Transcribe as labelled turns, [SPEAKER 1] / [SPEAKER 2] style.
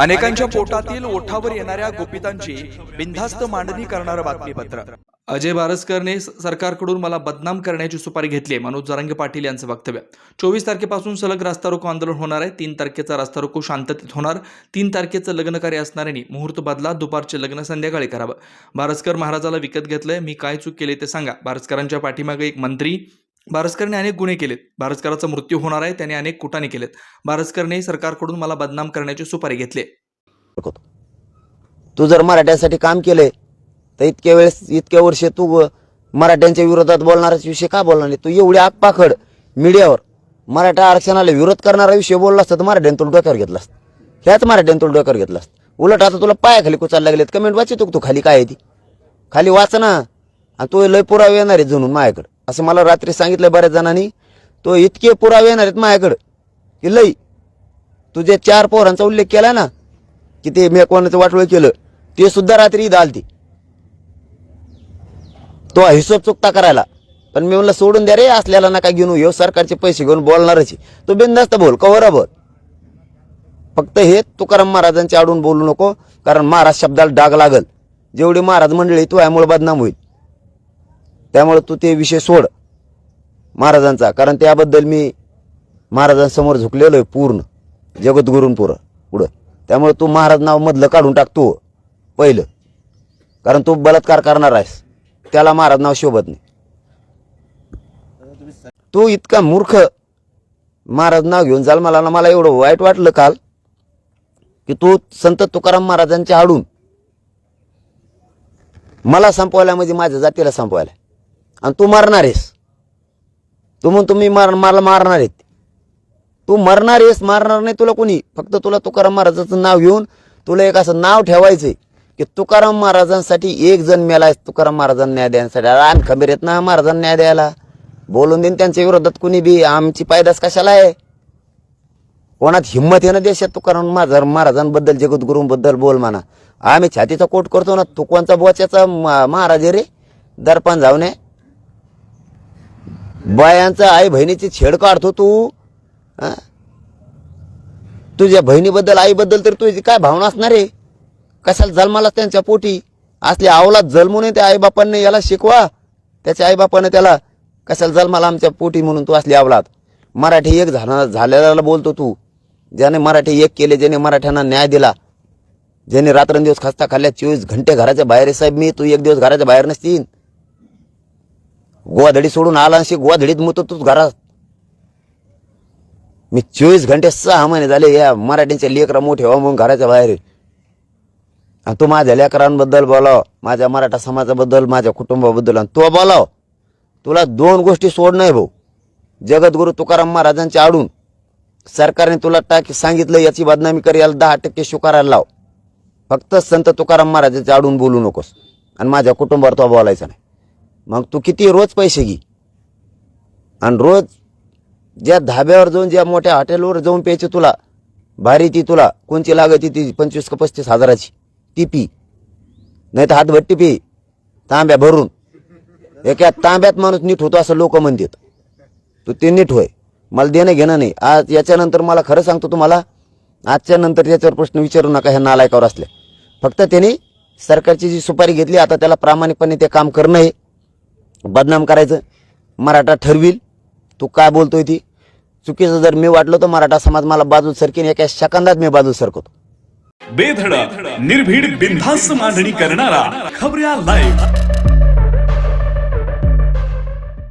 [SPEAKER 1] अनेकांच्या पोटातील ओठावर येणाऱ्या गोपितांची बिनधास्त मांडणी करणारं बातमीपत्र. अजय बारसकरने सरकारकडून मला बदनाम करण्याची सुपारी घेतली आहे मनोज जरांगे पाटील यांचं वक्तव्य. चोवीस तारखेपासून सलग रास्ता रोको आंदोलन होणार आहे तीन तारखेचा रास्ता रोको शांततेत होणार तीन तारखेचं लग्नकार्य असणाऱ्यांनी मुहूर्त बदला दुपारचे लग्न संध्याकाळी करावं. बारसकर महाराजाला विकत घेतलंय मी काय चूक केली ते सांगा. बारसकरांच्या पाठीमागे एक मंत्री भारस्करने अनेक गुन्हे केलेत. भारस्कराचा मृत्यू होणार आहे त्याने अनेक कुटाने केलेत. भारस्करने सरकारकडून मला बदनाम करण्याची सुपारी घेतली आहे.
[SPEAKER 2] तू जर मराठ्यांसाठी काम केलंय तर इतक्या वेळेस इतक्या वर्षे तू मराठ्यांच्या विरोधात बोलणाराच विषय का बोलणार नाही? तू एवढी आगपाखड मीडियावर मराठा आरक्षणाला विरोध करणारा विषय बोलला असता तर मराठ्यांतून तुला डोक्यावर घेतला असतं. ह्याच मराठ्यानं तुला डोक्यावर घेतला असतं. उलट आता तुला पायाखाली कुचायला लागलेत. कमेंट वाचितो तू खाली काय आहे ती? खाली वाच ना. आणि तो लय पुरावे येणार आहे जुनून माझ्याकडं. असं मला रात्री सांगितलं बऱ्याच जणांनी तो इतके पुरावे येणार आहेत माझ्याकडं की लई. तुझ्या चार पोरांचा उल्लेख केला ना की ते मेकवानाचं वाटोळ केलं ते सुद्धा रात्री इथं आलती. तो हिशोब चुकता करायला पण मी म्हणलं सोडून द्या रे असल्याला नका घेऊन येऊ सरकारचे पैसे घेऊन बोलणारच तो बिंदास्त बोल कवरा बोल. फक्त हे तुकाराम महाराजांच्या आडून बोलू नको कारण महाराज शब्दाला डाग लागल. जेवढी महाराज मंडळी तो यामुळे बदनाम होईल. त्यामुळं तू ते विषय सोड महाराजांचा. कारण त्याबद्दल मी महाराजांसमोर झुकलेलो आहे पूर्ण जगद्गुरूंपुरं पुढं. त्यामुळे तू महाराज नाव मधलं काढून टाकतो पहिलं. कारण तू बलात्कार करणार आहेस. त्याला महाराज नाव शोभत नाही. तू इतका मूर्ख महाराज नाव घेऊन जाल मला मला एवढं वाईट वाटलं काल की तू संत तुकाराम महाराजांच्या आडून मला संपवायला म्हणजे माझ्या जातीला संपवायला. आणि तू मारणार आहेस. तू म्हणतो मी मार मला मारणार आहेत. तू मरणार आहेस मारणार नाही तुला कोणी. फक्त तुला तुकाराम महाराजाचं नाव घेऊन तुला एक असं नाव ठेवायचंय की तुकाराम महाराजांसाठी एक जण मेला तुकाराम महाराजांना न्याय द्यायसाठी आम खंबीर येत ना महाराजांना न्याय द्यायला. बोलून देईन त्यांच्या विरोधात कुणी बी. आमची पायदास कशाला आहे? कोणात हिंमत आहे ना देशात? तुकाराम महाराज महाराजांबद्दल जगद्गुरूंबद्दल बोल म्हणा. आम्ही छातीचा कोट करतो ना. तुकवांचा बोच्याचा महाराज रे. दर्पण जाऊ नये बायांचा आई बहिणीची छेड काढतो तू? तुझ्या बहिणीबद्दल आईबद्दल तर तुझी काय भावना असणार आहे? कशाला जन्माला त्यांच्या पोटी? असले आवलात जन्मून त्या आईबापांनी याला शिकवा. त्याच्या आईबापाने त्याला कशाला जन्माला आमच्या पोटी म्हणून तू असली आवलात मराठी एक झाला झालेला बोलतो तू. ज्याने मराठी एक केले ज्याने मराठ्यांना न्याय दिला. ज्याने रात्रंदिवस खस्ता खाल्ल्या चोवीस घंटे घराच्या बाहेर साहेब मी तू एक दिवस घराच्या बाहेर नसतील गोवाधडी सोडून आला अशी गोवाधडीत मुतो तूच घरात. मी चोवीस घंटे सहा महिने झाले या मराठीच्या लेकरं मोठे व्हा म्हणून घराच्या बाहेर. आहे. आणि तू माझ्या लेकरांबद्दल बोलाव माझ्या मराठा समाजाबद्दल माझ्या कुटुंबाबद्दल आणि तो बोलाव. तुला दोन गोष्टी सोडणं आहे भाऊ. जगद्गुरु तुकाराम महाराजांच्या आडून सरकारने तुला टाकी सांगितलं याची बदनामी कर याला दहा टक्के स्वीकारायला लाव. फक्त संत तुकाराम महाराजांच्या आडून बोलू नकोस. आणि माझ्या कुटुंबावर तो बोलायचा नाही. मग तू किती रोज पैसे घे. आणि रोज ज्या धाब्यावर जाऊन ज्या मोठ्या हॉटेलवर जाऊन प्यायची तुला भारी ती तुला कोणची लागत ती पंचवीस का पस्तीस हजाराची ती पी. नाही तर हातभट्टी पी तांब्या भरून. एका तांब्यात माणूस नीट होतो असं लोक म्हणतात. तू ते नीट होय. मला देणं घेणं नाही. आज याच्यानंतर मला खरं सांगतो तुम्हाला आजच्या नंतर त्याच्यावर प्रश्न विचारू नका ह्या नालायकावर असल्या. फक्त त्यांनी सरकारची जी सुपारी घेतली आता त्याला प्रामाणिकपणे ते काम करणं आहे बदनाम करायचं? मराठा ठरविल. तू काय बोलतोय ती? चुकीचं जर मी वाटलो तर मराठा समाज मला बाजू सरकीन एका सेकंदात मी बाजू सरकतो.
[SPEAKER 3] बेधडक निर्भीड बिनधास्त मांडणी करणारा खबऱ्या लाईव्ह